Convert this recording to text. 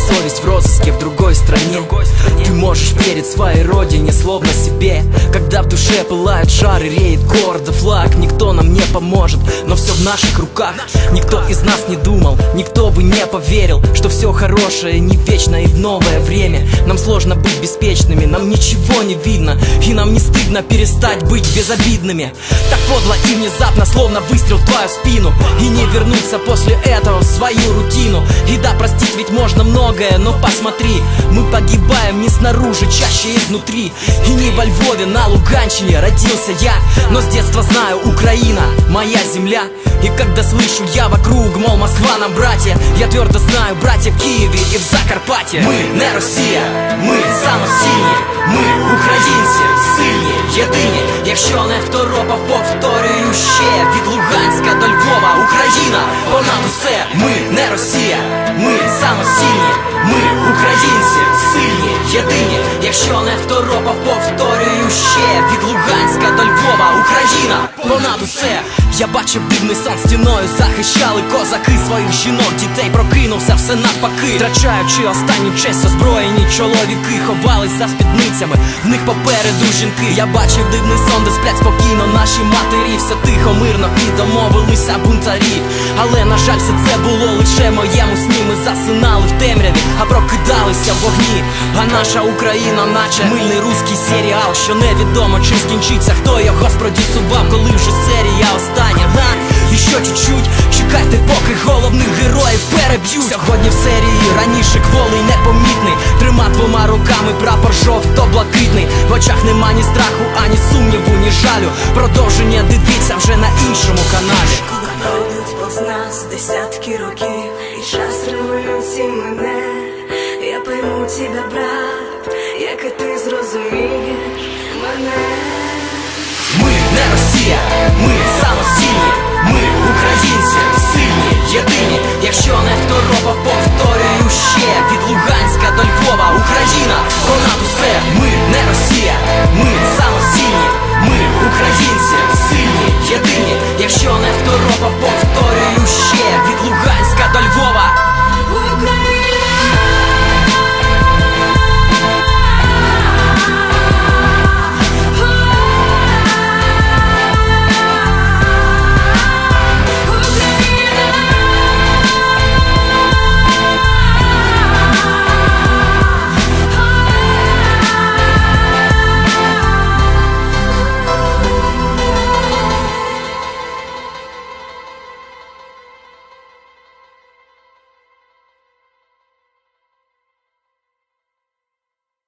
совесть в розыске в другой стране. Ты можешь верить своей родине, словно себе. Когда в душе пылает жар и реет гордо флаг Никто нам не поможет, но все в наших руках. Никто из нас не думал, никто бы не поверил Что все хорошее не вечно и в новое время. Нам сложно быть беспечными, нам ничего не видно И нам не стыдно перестать быть безобидными. Так подло и внезапно, словно выстрел в твою спину И не вернуться после этого в свою рутину. И да, простить ведь можно многое, но посмотри Мы погибаем не снаружи, чаще изнутри. И не во Львове, на Луганщине родился я Но с детства знаю, Украина, моя земля И когда слышу я вокруг, мол, Москва нам братья Я твердо знаю, братья в Киеве і в Закарпатті Ми не Росія, ми самосильні, ми українці, сильні, єдині Якщо не второпав, повторюю ще Від Луганська до Львова, Україна, понад усе Ми не Росія, ми самосильні, ми українці, сильні, єдині Якщо не второпав, повторюю понад усе Я бачив дивний сон стіною, захищали козаки своїх жінок, дітей прокинувся все навпаки, втрачаючи останню честь, озброєні чоловіки ховались за спідницями, в них попереду жінки. Я бачив дивний сон, де сплять спокійно наші матері, все тихо, мирно і домовилися бунтарі. Але на жаль, все це було лише моєму сні. Ми засинали в темряві, а прокидалися в вогні. А наша Україна, наче мильний руський серіал, що невідомо чим скінчиться, хто його спродюсував, коли вже серія остання. Га? І що чуть-чуть, чекайте, поки головних героїв переб'ють Сьогодні в серії раніше кволий непомітний Трима двома руками прапор жовто-блакитний В очах нема ні страху, ані сумніву, ні жалю Продовження дивіться вже на іншому каналі Пройдуть повз нас десятки років, і час революції мене. Я пойму тебе, брат, як і ти зрозумієш мене. Ми не Росія, ми самості